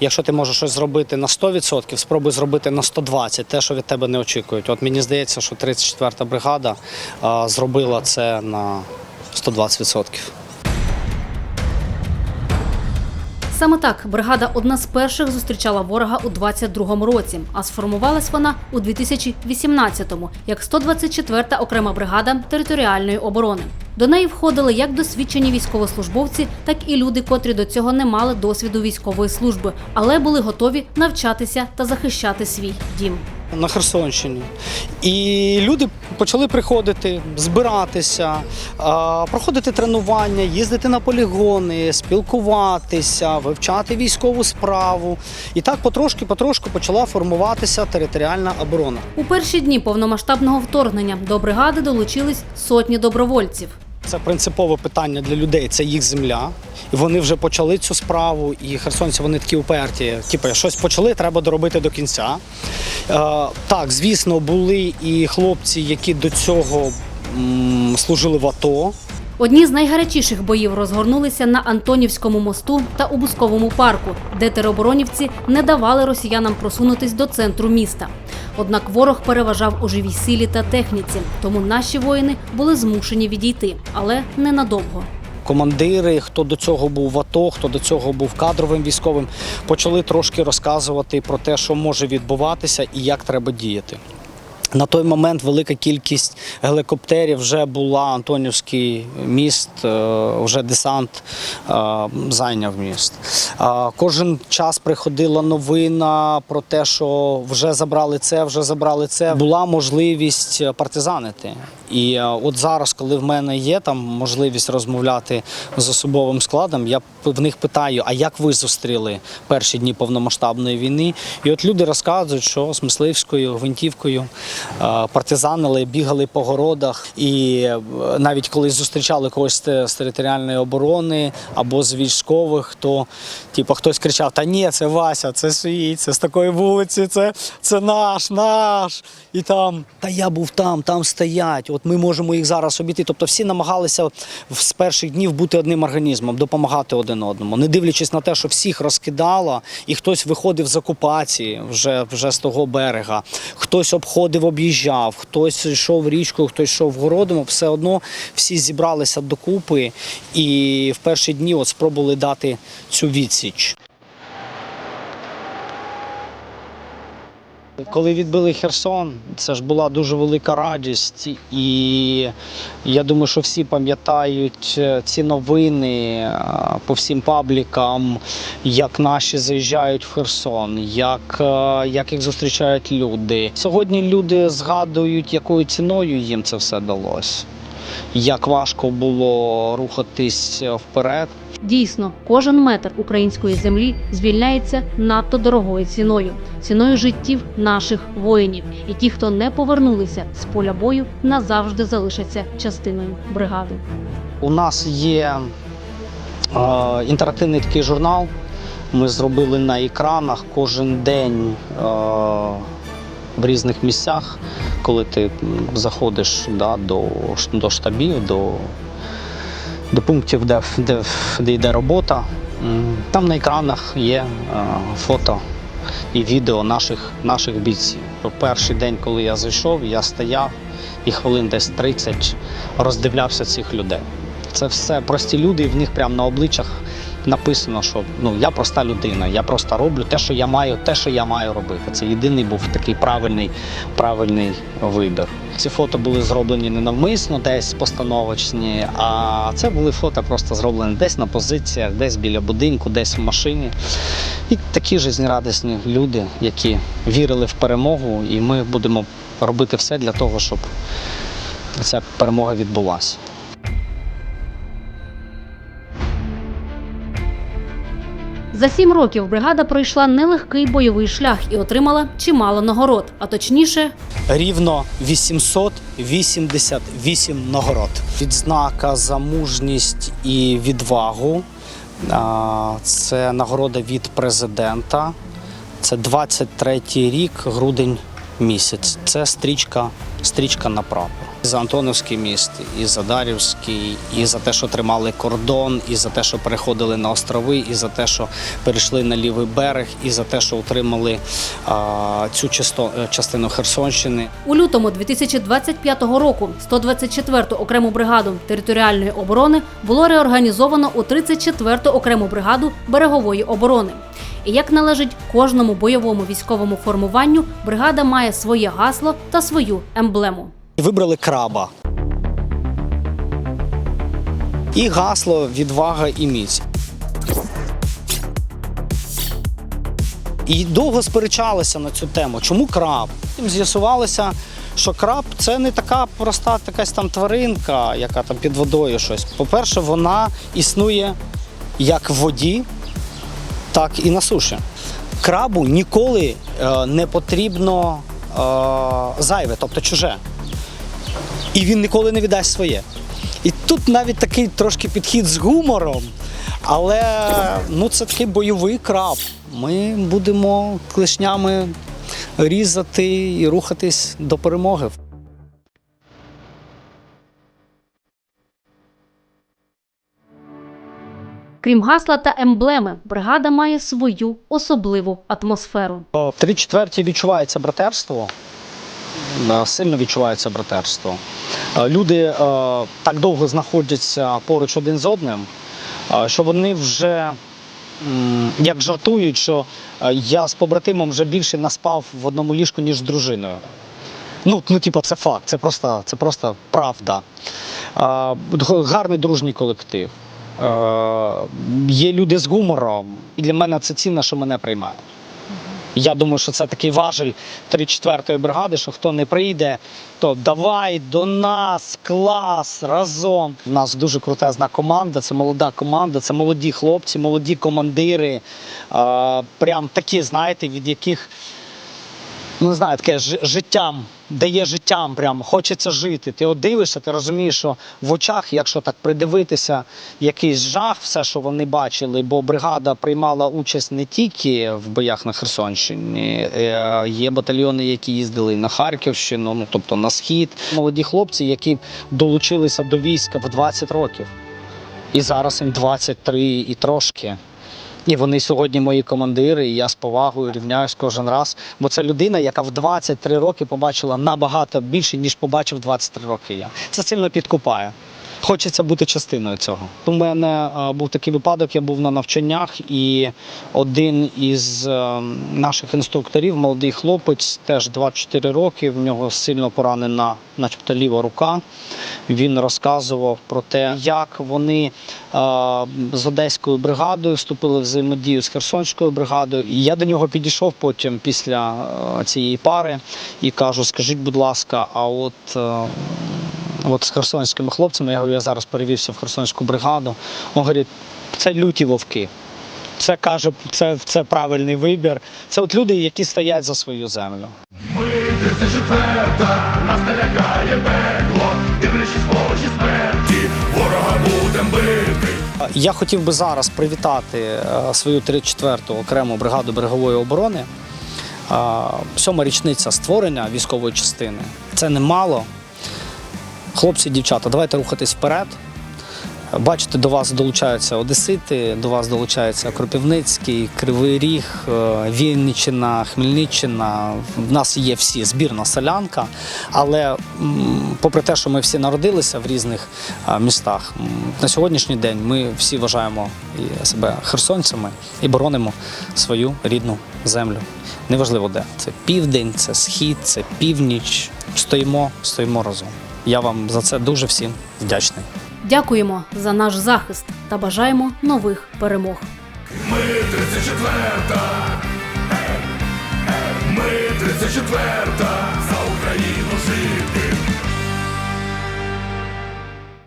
якщо ти можеш щось зробити на 100%, спробуй зробити на 120%, те, що від тебе не очікують. От мені здається, що 34-та бригада зробила це на 120%. Саме так бригада одна з перших зустрічала ворога у 22-му році, а сформувалась вона у 2018-му як 124-та окрема бригада територіальної оборони. До неї входили як досвідчені військовослужбовці, так і люди, котрі до цього не мали досвіду військової служби, але були готові навчатися та захищати свій дім. на Херсонщині. І люди почали приходити, збиратися, проходити тренування, їздити на полігони, спілкуватися, вивчати військову справу. І так потрошки-потрошку почала формуватися територіальна оборона. У перші дні повномасштабного вторгнення до бригади долучились сотні добровольців. Це принципове питання для людей. Це їх земля. І вони вже почали цю справу. І херсонці вони такі уперті. Типу, щось почали, треба доробити до кінця. Е, так, звісно, були і хлопці, які до цього м, служили в АТО. Одні з найгарячіших боїв розгорнулися на Антонівському мосту та у Бусковому парку, де тероборонівці не давали росіянам просунутись до центру міста. Однак ворог переважав у живій силі та техніці, тому наші воїни були змушені відійти, але ненадовго. Командири, хто до цього був в АТО, хто до цього був кадровим військовим, почали трошки розказувати про те, що може відбуватися і як треба діяти. На той момент велика кількість гелікоптерів вже була Антонівський міст, е, вже десант е, зайняв міст. Е, Кожен час приходила новина про те, що вже забрали це, вже забрали це. Була можливість партизанити. І е, от зараз, коли в мене є там можливість розмовляти з особовим складом, я в них питаю: а як ви зустріли перші дні повномасштабної війни? І от люди розказують, що з мисливською гвинтівкою е, партизанили, бігали по городах, і е, навіть коли зустрічали когось з територіальної оборони або з військових, то типу, хтось кричав: Та ні, це Вася, це свій, це з такої вулиці, це, це наш, наш. І там, та я був там, там стоять. От ми можемо їх зараз обійти. Тобто всі намагалися з перших днів бути одним організмом, допомагати один одному, не дивлячись на те, що всіх розкидало, і хтось виходив з окупації вже, вже з того берега, хтось обходив, об'їжджав, хтось йшов річкою, хтось йшов городом, все одно всі зібралися докупи і в перші дні от спробували дати цю відсіч. Коли відбили Херсон, це ж була дуже велика радість, і я думаю, що всі пам'ятають е, ці новини е, по всім паблікам, як наші заїжджають в Херсон, як, е, як їх зустрічають люди. Сьогодні люди згадують, якою ціною їм це все далось, як важко було рухатись вперед. Дійсно, кожен метр української землі звільняється надто дорогою ціною, ціною життів наших воїнів. І ті, хто не повернулися з поля бою, назавжди залишаться частиною бригади. У нас є е, інтерактивний такий журнал. Ми зробили на екранах кожен день е, в різних місцях, коли ти заходиш да, до, до штабів, до, до пунктів, де, де, де йде робота. Там на екранах є е, фото і відео наших, наших бійців. Перший день, коли я зайшов, я стояв і хвилин десь 30 роздивлявся цих людей. Це все прості люди, і в них прямо на обличчях написано, що ну я проста людина, я просто роблю те, що я маю, те, що я маю робити. Це єдиний був такий правильний, правильний вибір. Ці фото були зроблені не навмисно, десь постановочні, а це були фото просто зроблені десь на позиціях, десь біля будинку, десь в машині. І такі жизнерадісні люди, які вірили в перемогу, і ми будемо робити все для того, щоб ця перемога відбулася. За сім років бригада пройшла нелегкий бойовий шлях і отримала чимало нагород, а точніше, Рівно 888 нагород. Відзнака за мужність і відвагу. Це нагорода від президента. Це 23-й рік, грудень місяць. Це стрічка, стрічка на прапор. І за Антоновський міст, і за Дарівський, і за те, що тримали кордон, і за те, що переходили на острови, і за те, що перейшли на лівий берег, і за те, що утримали а, цю часто- е, частину Херсонщини. У лютому 2025 року 124-ту окрему бригаду територіальної оборони було реорганізовано у 34-ту окрему бригаду берегової оборони. І як належить кожному бойовому військовому формуванню, бригада має своє гасло та свою емблему. Вибрали краба. І гасло відвага і міць. І довго сперечалися на цю тему. Чому краб? З'ясувалося, що краб це не така проста якась там тваринка, яка там під водою щось. По-перше, вона існує як в воді, так і на суші. Крабу ніколи е, не потрібно зайве, тобто чуже і він ніколи не віддасть своє. І тут навіть такий трошки підхід з гумором, але ну, це такий бойовий краб. Ми будемо клешнями різати і рухатись до перемоги. Крім гасла та емблеми, бригада має свою особливу атмосферу. 3 четверті відчувається братерство. е, Сильно відчувається братерство. Е, Люди е, так довго знаходяться поруч один з одним, що вони вже як жартують, що я з побратимом вже більше наспав в одному ліжку, ніж з дружиною. Ну, ну типу, це факт, це просто, це просто правда. Гарний дружній колектив. Е, Є люди з гумором, і для мене це цінно, що мене приймають. Я думаю, що це такий важель 3-4 бригади, що хто не прийде, то давай до нас, клас, разом. У нас дуже крутезна команда, це молода команда, це молоді хлопці, молоді командири. Е, прям такі, знаєте, від яких ну не знаю, таке життям, дає життям, прям хочеться жити. Ти от дивишся, ти розумієш, що в очах, якщо так придивитися, якийсь жах, все, що вони бачили, бо бригада приймала участь не тільки в боях на Херсонщині, е, є батальйони, які їздили на Харківщину, ну тобто на схід. Молоді хлопці, які долучилися до війська в 20 років. І зараз їм 23 і трошки. І вони сьогодні мої командири, і я з повагою рівняюсь кожен раз. Бо це людина, яка в 23 роки побачила набагато більше, ніж побачив 23 роки я. Це сильно підкупає. Хочеться бути частиною цього. У мене е, був такий випадок, я був на навчаннях, і один із е, наших інструкторів, молодий хлопець, теж 24 роки, в нього сильно поранена, начебто ліва рука. Він розказував про те, як вони е, з одеською бригадою вступили в взаємодію з Херсонською бригадою. І я до нього підійшов потім після цієї пари і кажу: скажіть, будь ласка, а от. От з херсонськими хлопцями, я говорю, я зараз перевівся в Херсонську бригаду. Він говорить, це люті вовки. Це каже, це, це правильний вибір. Це от люди, які стоять за свою землю. Це четверта нас налякає пекло. Ворога будемо бити. Я хотів би зараз привітати е, свою 34-ту окрему бригаду берегової оборони. Е, Сьома річниця створення військової частини. Це немало. Хлопці, дівчата, давайте рухатись вперед. Бачите, до вас долучаються Одесити, до вас долучається Кропівницький, Кривий Ріг, е, Вінниччина, Хмельниччина. В нас є всі збірна солянка. Але попри те, що ми всі народилися в різних е, містах, на сьогоднішній день ми всі вважаємо себе херсонцями і боронимо свою рідну землю. Неважливо де. Це південь, це схід, це північ. Стоїмо, стоїмо разом. Я вам за це дуже всім вдячний. Дякуємо за наш захист та бажаємо нових перемог. Ми 34-та, ми 34-та за Україну.